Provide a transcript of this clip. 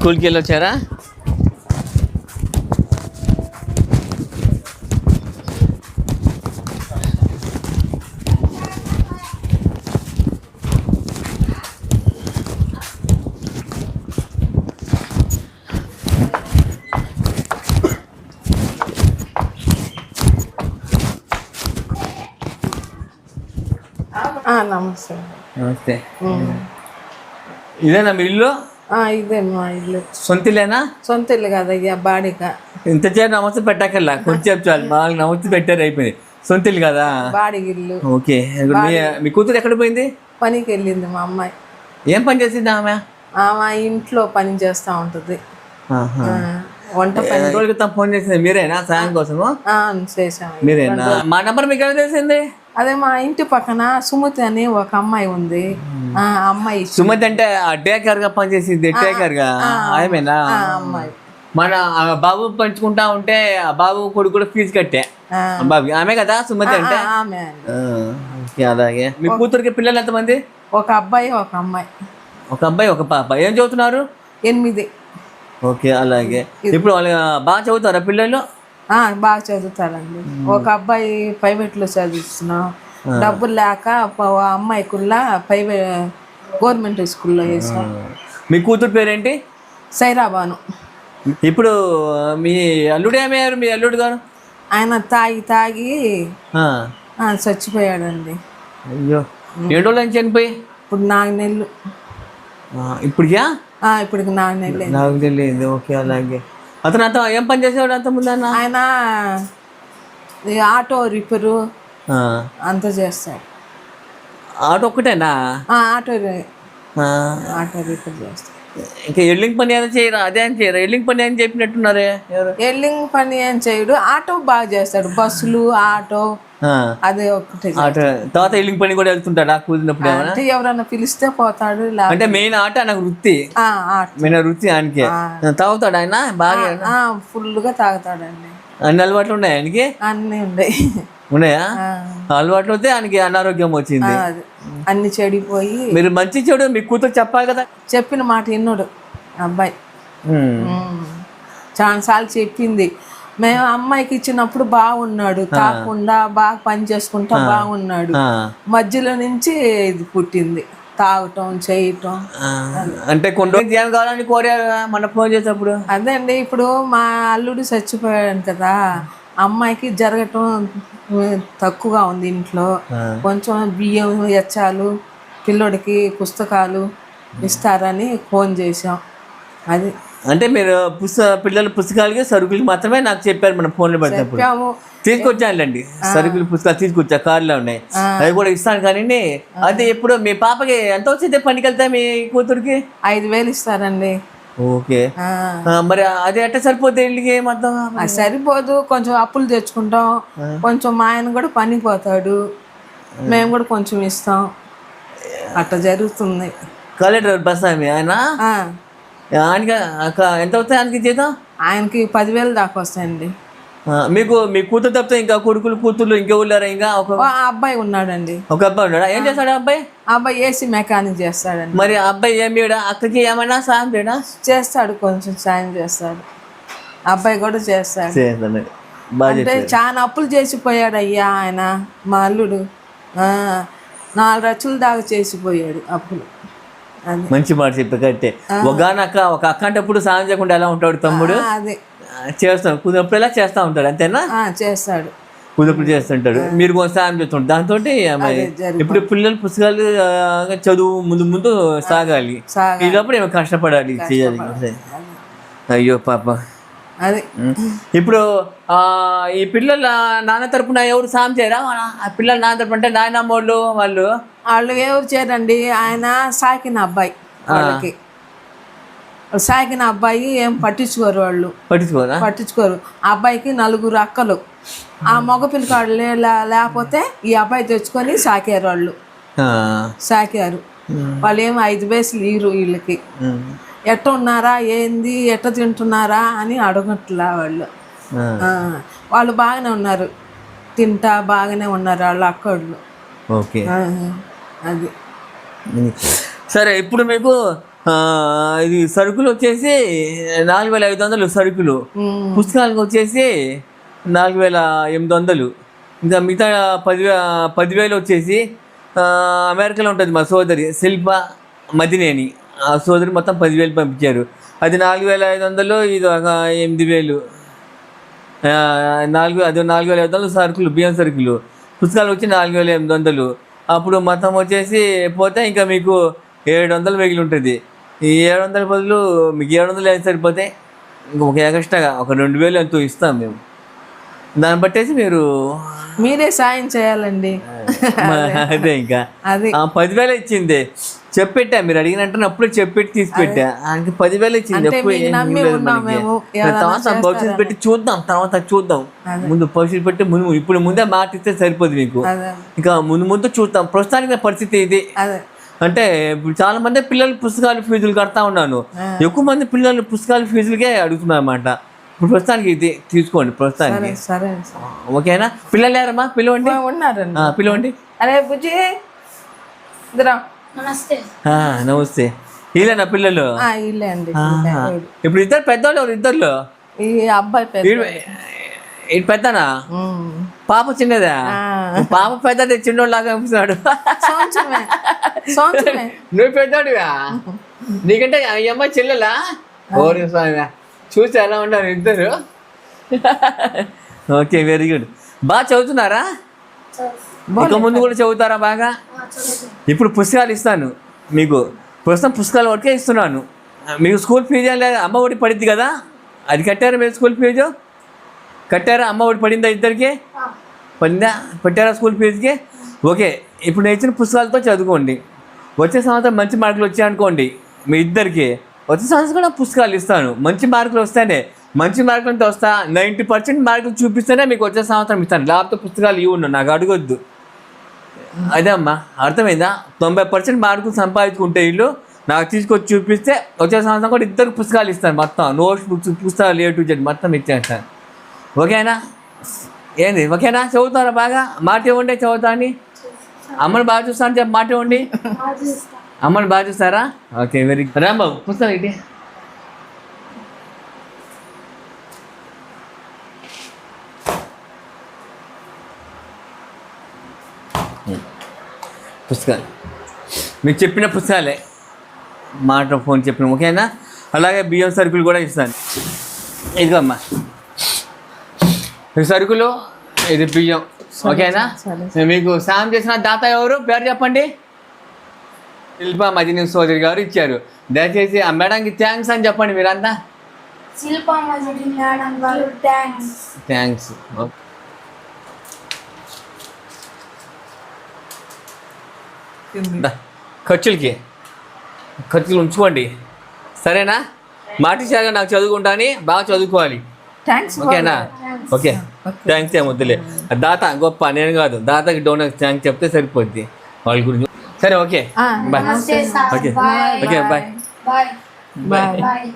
స్కూల్కి వెళ్ళొచ్చారా? నమస్తే. నమస్తే. ఇదేనా మీ ఇల్లు? ఆ, ఇదే మా ఇల్లు. సొంత ఇల్లేనా సొంత ఇల్లు కదయ్యా బాడిక. ఇంత చేరు నమస్తే పెట్టక్కర్లా? కొంచెం చాలు బాగా నమస్తే పెట్టారు అయిపోయింది. సొంత ఇల్లు కదా? బాడిగ ఇల్లు ఓకే మీ మీ కూతురు ఎక్కడ పోయింది? పనికి వెళ్ళింది మా అమ్మాయి. ఏం పని చేసింది ఆమె? ఆమె ఇంట్లో పని చేస్తూ ఉంటుంది. ఆహా. ఆ, వంట రోజుల క్రితం ఫోన్ చేసింది మీరేనా సాయం కోసము? ఆ, మీరేనా? మా నెంబర్ మీకు ఎలా తెలిసింది? అదే మా ఇంటి పక్కన సుమతి అని ఒక అమ్మాయి ఉంది. ఆ అమ్మాయి సుమతి అంటే ఆ టేకర్గా పనిచేసింది టేకర్గా ఆమెనా? ఆ అమ్మాయి. మన బాబు పంచుకుంటా ఉంటే ఆ బాబు కొడుకు కూడా ఫీజు కట్టే. బాబు ఆమె కదా సుమతి అంటే? ఆమె అలాగే. మీ కూతురికి పిల్లలు ఎంతమంది? ఒక అబ్బాయి ఒక అమ్మాయి. ఒక అబ్బాయి ఒక పాప. ఏం చదువుతున్నారు? ఎనిమిది. ఓకే అలాగే. ఇప్పుడు వాళ్ళు బాగా చదువుతారా పిల్లలు? బాగా చదువుతారండి. ఒక అబ్బాయి ప్రైవేట్లో చదివిస్తున్నాం. డబ్బులు లేక ఆ అమ్మాయికుల్లా ప్రైవేట్ గవర్నమెంట్ స్కూల్లో వేసాం మీ కూతురు పేరేంటి? సైరాబాను. ఇప్పుడు మీ అల్లుడు ఏమయ్యారు? మీ అల్లుడు గారు? ఆయన తాగి తాగి చచ్చిపోయాడండి. అయ్యో. ఏడు రోజులు నుంచి చనిపోయి? ఇప్పుడు నాలుగు నెలలు. ఆ, ఇప్పటికి? నాలుగు నెలలు. నాకు తెలియదు ఓకే అలాగే. అతను అంత ఏం పని చేసేవాడు అంత ముందు అన్న? ఆయన ఈ ఆటో రిపేరు అంతా చేస్తాడు. ఆటో ఒక్కటేనా? ఆ, ఆటో రి- ఆటో రిపేర్ చేస్తాడు. ఇంకా ఎల్లింగ్ పని ఏదో చేయరా? అదే అని చేయరా? ఎల్లింగ్ పని అని చెప్పినట్టున్నారే ఎవరు? ఎల్లింగ్ పని ఏం చేయడు. ఆటో బాగా చేస్తాడు. బస్సులు ఆటో ఆ, అదే ఒక్కటే ఆటో. తర్వాత ఎల్లింగ్ పని కూడా వెళ్తుంటాడా? కుదిరినప్పుడు ఏమైనా అంటే ఎవరైనా పిలిస్తే పోతాడు అంటే మెయిన్ ఆట నాకు వృత్తి. ఆ, మెయిన్ వృత్తి ఆయనకి. తాగుతాడు ఆయన? బాగా ఆ, ఫుల్గా తాగుతాడండి. అన్ని అలవాట్లు ఉన్నాయి ఆయనకి? అన్నీ ఉన్నాయి. ఉన్నాయా? అలవాట్లు వస్తే ఆయనకి అనారోగ్యం వచ్చింది. అన్ని చెడిపోయి. మీరు మంచి చెడు మీ కూతురు చెప్పాలి కదా? చెప్పిన మాట విన్నాడు అబ్బాయి. చాలాసార్లు చెప్పింది. మేము అమ్మాయికి ఇచ్చినప్పుడు బాగున్నాడు. తాకుండా బాగా పని చేసుకుంటా బాగున్నాడు. మధ్యలో నుంచి ఇది పుట్టింది. తాగటం చేయటం. అంటే కొన్ని ఏం కావాలని కోరారు మన ఫోన్ చేసేటప్పుడు అదే అండి ఇప్పుడు మా అల్లుడు చచ్చిపోయాడు కదా అమ్మాయికి జరగటం తక్కువగా ఉంది ఇంట్లో. కొంచెం బియ్యం ఎచ్చాలు పిల్లోడికి పుస్తకాలు ఇస్తారని ఫోన్ చేసాం అది అంటే మీరు పుస్తక పిల్లల పుస్తకాలకి సరుకులకి మాత్రమే నాకు చెప్పారు మన ఫోన్లో చెప్పాము. తీసుకొచ్చానులేండి. సరుకులు పుస్తకాలు తీసుకొచ్చా కార్లో ఉన్నాయి. అవి కూడా ఇస్తాను కానీ అది ఎప్పుడు మీ పాపకి ఎంత వచ్చింది? పనికి వెళ్తా మీ కూతురికి? ఐదు వేలు ఇస్తారండి. ఓకే. మరి అది ఎట్ట సరిపోతే ఇల్లుకి మొత్తం? అది సరిపోదు. కొంచెం అప్పులు తెచ్చుకుంటాం. కొంచెం మా ఆయన కూడా పనికి పోతాడు. మేము కూడా కొంచెం ఇస్తాం. అట్లా జరుగుతుంది. కలెక్టర్ బస్ ఆయన? ఆయనకి ఎంత అవుతాయి ఆయనకి జీతం? ఆయనకి పదివేలు దాకా వస్తాయండి. మీకు మీ కూతురు తప్పితే ఇంకా కొడుకులు కూతుర్లు ఇంకెవరు ఇంకా? ఒక అబ్బాయి ఉన్నాడండి. ఒక అబ్బాయి ఉన్నాడా? ఏం చేస్తాడు అబ్బాయి? ఆ అబ్బాయి ఏసీ మెకానిక్ చేస్తాడండి. మరి అబ్బాయి ఏం చేయడా? అక్కకి ఏమైనా సాయం చేయడా? చేస్తాడు కొంచెం సాయం చేస్తాడు. అబ్బాయి కూడా చేస్తాడు. చేస్తాడు. అంటే చాలా అప్పులు చేసిపోయాడు అయ్యా ఆయన మా అల్లుడు. ఆ, నాలుగు లక్షలు దాకా చేసిపోయాడు అప్పులు. మంచి మాట చెప్పి కట్టే ఒకనక్క ఒక అక్క అంటప్పుడు సాయం చేయకుండా ఎలా ఉంటాడు తమ్ముడు? చేస్తాడు కుదిరినప్పుడు ఎలా చేస్తా ఉంటాడు అంతేనా? చేస్తాడు. కుదిరినప్పుడు చేస్తుంటాడు. మీరు కొంచెం సాయం చేస్తుంటారు. దాంతో. ఇప్పుడు పిల్లలు పుస్తకాలు చదువు ముందు ముందు సాగాలి. సాగా ఈ లోపల ఏమో కష్టపడాలి. చేయాలి. అయ్యో పాప. అదే. ఇప్పుడు ఈ పిల్లల నాన్న తరపున ఎవరు సాయం చేయరా? ఆ పిల్లల నాన్న తరపున అంటే నాయనమ్మోళ్ళు వాళ్ళు? వాళ్ళు ఎవరు చేరండి ఆయన సాకిన అబ్బాయి వాళ్ళకి. సాకిన అబ్బాయి ఏం పట్టించుకోరు వాళ్ళు. పట్టించుకోరా? పట్టించుకోరు. ఆ అబ్బాయికి నలుగురు అక్కలు. ఆ మగ పిల్లకాడు లేకపోతే ఈ అబ్బాయి తెచ్చుకొని సాకారు వాళ్ళు. సాకారు. వాళ్ళు ఏమో ఐదు వేసులు ఇరు వీళ్ళకి. ఎట్ట ఉన్నారా? ఏంది? ఎట్ట తింటున్నారా? అని అడగట్లా వాళ్ళు. వాళ్ళు బాగానే ఉన్నారు. తింటా బాగానే ఉన్నారు వాళ్ళు అక్కళ్ళు. ఓకే. అది. సరే ఇప్పుడు మీకు ఇది సరుకులు వచ్చేసి నాలుగు వేల ఐదు వందలు సరుకులు. పుస్తకాలకు వచ్చేసి నాలుగు వేల ఎనిమిది వందలు. ఇంకా మిగతా పదివే పదివేలు వచ్చేసి అమెరికాలో ఉంటుంది మా సోదరి శిల్ప మదినేని. ఆ సోదరి మొత్తం పదివేలు పంపించారు. అది నాలుగు వేల ఐదు వందలు ఇది ఒక ఎనిమిది వేలు నాలుగు అది నాలుగు వేల ఐదు వందలు సరుకులు బియ్యం సరుకులు. పుస్తకాలు వచ్చి నాలుగు వేల ఎనిమిది వందలు. అప్పుడు మొత్తం వచ్చేసి పోతే ఇంకా మీకు ఏడు వందలు మిగిలి ఉంటుంది ఈ ఏడు వందల బదులు మీకు ఏడు వందలు ఏది సరిపోతే ఇంకా ఒక ఎక్స్ట్రాగా ఒక రెండు వేలు ఎంతో ఇస్తాం మేము. దాన్ని బట్టేసి మీరు మీరే సాయం చేయాలండి. అదే. ఇంకా. పదివేలు ఇచ్చింది. చెప్పెట్టా మీరు అడిగినట్టు అప్పుడే చెప్పెట్టి తీసి పెట్టా ఆయనకి పదివేలు ఇచ్చింది. తర్వాత భవిష్యత్తు పెట్టి చూద్దాం తర్వాత చూద్దాం. ముందు భవిష్యత్తు పెట్టి ముందు ఇప్పుడు ముందే మాట ఇస్తే సరిపోదు మీకు. ఇంకా ముందు ముందు చూద్దాం. ప్రస్తుతానికి పరిస్థితి ఇది. అంటే ఇప్పుడు చాలా మంది పిల్లలు పుస్తకాలు ఫీజులు కడతా ఉన్నాను. ఎక్కువ మంది పిల్లలు పుస్తకాలు ఫీజులకే అడుగుతున్నారు అన్నమాట ప్రస్తుతానికి ఇది తీసుకోండి ప్రస్తుతానికి. సరే సరే ఓకేనా? పిల్లలు లేరమ్మా? పిలవండి. ఉన్నారండి పిలవండి. అరే బుజ్జి. నమస్తే. ఆ, నమస్తే. వీళ్ళేనా పిల్లలు? అండి. ఇప్పుడు ఇద్దరు పెద్దోళ్ళు ఇద్దరు ఈ అబ్బాయి పెద్ద. ఇది పెద్దనా. పాప చిన్నదా? ఆ. పాప పెద్దది చిన్నోళ్ళలాగా అనిపిస్తున్నాడు నువ్వు పెద్దోడివా? నీకంటే ఈ అమ్మాయి చెల్లెలా? ఓరి స్వామి. చూసి ఎలా ఉన్నారు ఇద్దరు? ఓకే వెరీ గుడ్ బాగా చదువుతున్నారా? ఇక ముందు కూడా చదువుతారా బాగా? ఇప్పుడు పుస్తకాలు ఇస్తాను మీకు. ప్రస్తుతం పుస్తకాల వరకే ఇస్తున్నాను. మీకు స్కూల్ ఫీజు ఏం లేదా అమ్మ ఒడి పడింది కదా? అది కట్టారా మీరు స్కూల్ ఫీజు? కట్టారా? అమ్మ ఒడి పడిందా ఇద్దరికి? పడిందా? పెట్టారా స్కూల్ ఫీజుకి? ఓకే ఇప్పుడు నేను ఇచ్చిన పుస్తకాలతో చదువుకోండి. వచ్చే సంవత్సరం మంచి మార్కులు వచ్చాయనుకోండి మీ ఇద్దరికి. వచ్చే సంవత్సరం కూడా పుస్తకాలు ఇస్తాను. మంచి మార్కులు వస్తేనే. మంచి మార్కులతో వస్తా నైంటీ పర్సెంట్ మార్కులు చూపిస్తేనే మీకు వచ్చే సంవత్సరం ఇస్తాను. లేకపోతే పుస్తకాలు ఇవ్వను నాకు అడగొద్దు. అదే అమ్మా అర్థమైందా? తొంభై పర్సెంట్ మార్కులు సంపాదించుకుంటే వీళ్ళు నాకు తీసుకొచ్చి చూపిస్తే వచ్చే సంవత్సరం కూడా ఇద్దరు పుస్తకాలు ఇస్తాను మొత్తం. నోట్స్ బుక్స్ పుస్తకాలు ఏ టు జెడ్ మొత్తం ఇచ్చేస్తాను ఓకేనా? ఏంది ఓకేనా? చదువుతారా బాగా? మాట ఇవ్వండి చదువుతా అని అమ్మని బాగా చూస్తాను చెప్పి మాట ఇవ్వండి. అమ్మని బాగా చూస్తారా ఓకే వెరీ రాంబాబు పుస్తకం ఇటీ పుస్తకాలు. మీకు చెప్పిన పుస్తకాలే. మాట ఫోన్ చెప్పిన ఓకేనా? అలాగే బియ్యం సరుకులు కూడా ఇస్తాను. ఇదిగో అమ్మా ఈ సరుకులు ఇది బియ్యం. ఓకేనా? మీకు సాయం చేసిన దాత ఎవరు? పేరు చెప్పండి. శిల్ప మజినీ సోదరి గారు ఇచ్చారు. దయచేసి ఆ మేడంకి థ్యాంక్స్ అని చెప్పండి మీరంతా. శిల్పా మజిడి మేడం గారు థ్యాంక్స్ థ్యాంక్స్ ఖర్చులకి. ఖర్చులు ఉంచుకోండి. సరేనా? మాటిచ్చాక నాకు చదువుకుంటాని బాగా చదువుకోవాలి. థ్యాంక్స్ ఓకేనా? ఓకే. థ్యాంక్స్ ఏ వద్దులే దాత గొప్ప నేను కాదు. దాతకి డోనర్ థ్యాంక్స్ చెప్తే సరిపోద్ది. వాళ్ళ గురించి సరే ఓకే బాయ్ నమస్తే sir okay bye okay bye bye bye bye